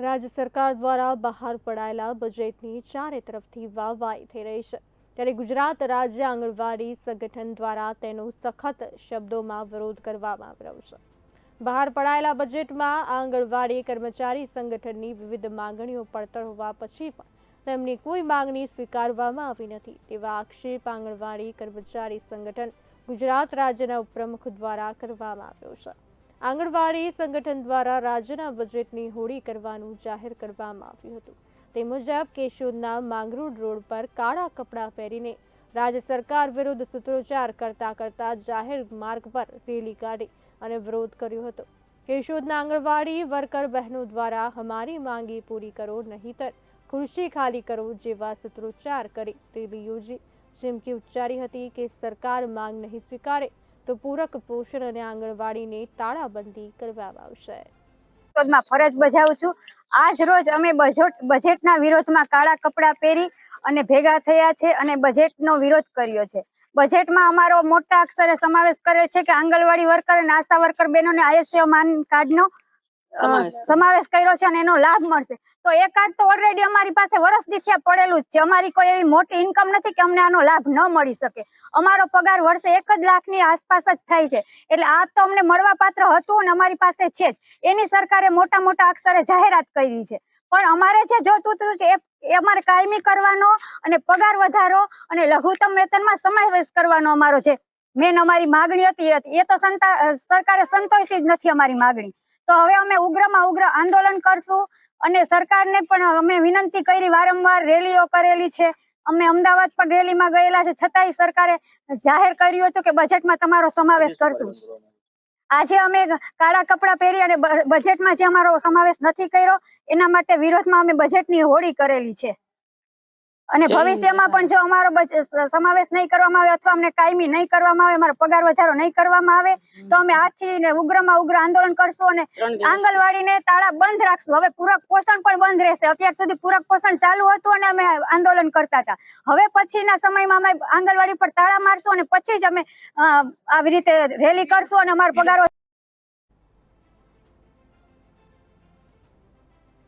રાજ્ય સરકાર દ્વારા બહાર પડાયેલા બજેટની ચારે તરફથી વાહવાહી થઈ રહી છે. ત્યારે ગુજરાત રાજ્ય આંગણવાડી સંગઠન દ્વારા તેનો સખત શબ્દોમાં વિરોધ કરવામાં આવી રહ્યો છે. બહાર પડાયેલા બજેટમાં આંગણવાડી કર્મચારી સંગઠનની વિવિધ માંગણીઓ પડતર હોવા પછી પણ તેમની કોઈ માંગણી સ્વીકારવામાં આવી નથી તેવા આક્ષેપ આંગણવાડી કર્મચારી સંગઠન ગુજરાત રાજ્યના ઉપપ્રમુખ દ્વારા કરવામાં આવ્યો છે. આંગણવાડી સંગઠન દ્વારા રાજ્યના બજેટની હોળી કરવાનું જાહેર કરવામાં આવ્યું હતું. તે મુજબ કેશોદના માંગરોડ રોડ પર કાળા કપડાં પહેરીને રાજ્ય સરકાર વિરુદ્ધ સૂત્રોચ્ચાર કરતા કરતા જાહેર માર્ગ પર રેલી કાઢી અને વિરોધ કર્યો હતો. કેશોદના આંગણવાડી વર્કર બહેનો દ્વારા હમારી માંગી પૂરી કરો, નહીતર ખુરશી ખાલી કરો જેવા સૂત્રોચ્ચાર કરી રેલી યોજી. ચીમકી ઉચ્ચારી હતી કે સરકાર માંગ નહીં સ્વીકારે તો પૂરક પોષણ અને આંગણવાડીને તાળાબંધી કરવામાં આવશે. પદમાં ફરજ બજાવું છું. આજ રોજ અમે બજેટ, બજેટના વિરોધમાં કાળા કપડાં પહેરી અને ભેગા થયા છે અને બજેટનો વિરોધ કર્યો છે. બજેટમાં અમારો મોટા અક્ષરે સમાવેશ કર્યો છે કે આંગણવાડી વર્કર અને આશા વર્કર બહેનોને આયુષ્યમાન કાર્ડનો સમાવેશ. કર્યો છે અને એનો લાભ મળશે. તો એ કાર્ડ તો ઓલરેડી અમારી પાસે વર્ષ દીઠ પડેલું જ છે. અમારી કોઈ એવી મોટી ઇન્કમ નથી કે અમને આનો લાભ ન મળી શકે. અમારો પગાર વર્ષે એક જ લાખની આસપાસ જ થાય છે. એટલે આ તો અમને મળવા પાત્ર હતું અને અમારી પાસે છે જ. એની સરકારે મોટા મોટા અક્ષરે જાહેરાત કરી છે. પણ અમારે જે જોતું હતું છે એ એ અમારે કાયમી કરવાનો અને પગાર વધારો અને લઘુત્તમ વેતનમાં સમાવેશ કરવાનો અમારો છે મેન અમારી માગણી હતી એ હતી. એ તો સંતા સરકારે સંતોષી જ નથી અમારી માગણી. તો હવે અમે ઉગ્રમાં ઉગ્ર આંદોલન કરશું અને સરકારને પણ અમે વિનંતી કરી વારંવાર રેલીઓ કરેલી છે. અમે અમદાવાદ પણ રેલીમાં ગયેલા છે. છતાંય સરકારે જાહેર કર્યું હતું કે બજેટમાં તમારો સમાવેશ કરશું. આજે અમે કાળા કપડાં પહેરી અને બજેટમાં જે અમારો સમાવેશ નથી કર્યો એના માટે વિરોધમાં અમે બજેટની હોળી કરેલી છે. અને ભવિષ્યમાં પણ જો અમારો સમાવેશ નહીં કરવામાં આવે અથવા અમને કાયમી નહીં કરવામાં આવે અમારો પગાર વધારો નહીં કરવામાં આવે તો અમે આજથી ને ઉગ્રમાં ઉગ્ર આંદોલન કરશું અને આંગણવાડીને તાળા બંધ રાખશું. હવે પૂરક પોષણ પણ બંધ રહેશે. અત્યાર સુધી પૂરક પોષણ ચાલુ હતું અને અમે આંદોલન કરતા હતા. હવે પછીના સમયમાં અમે આંગણવાડી પર તાળા મારશું અને પછી જ અમે આવી રીતે રેલી કરશું અને અમારો પગાર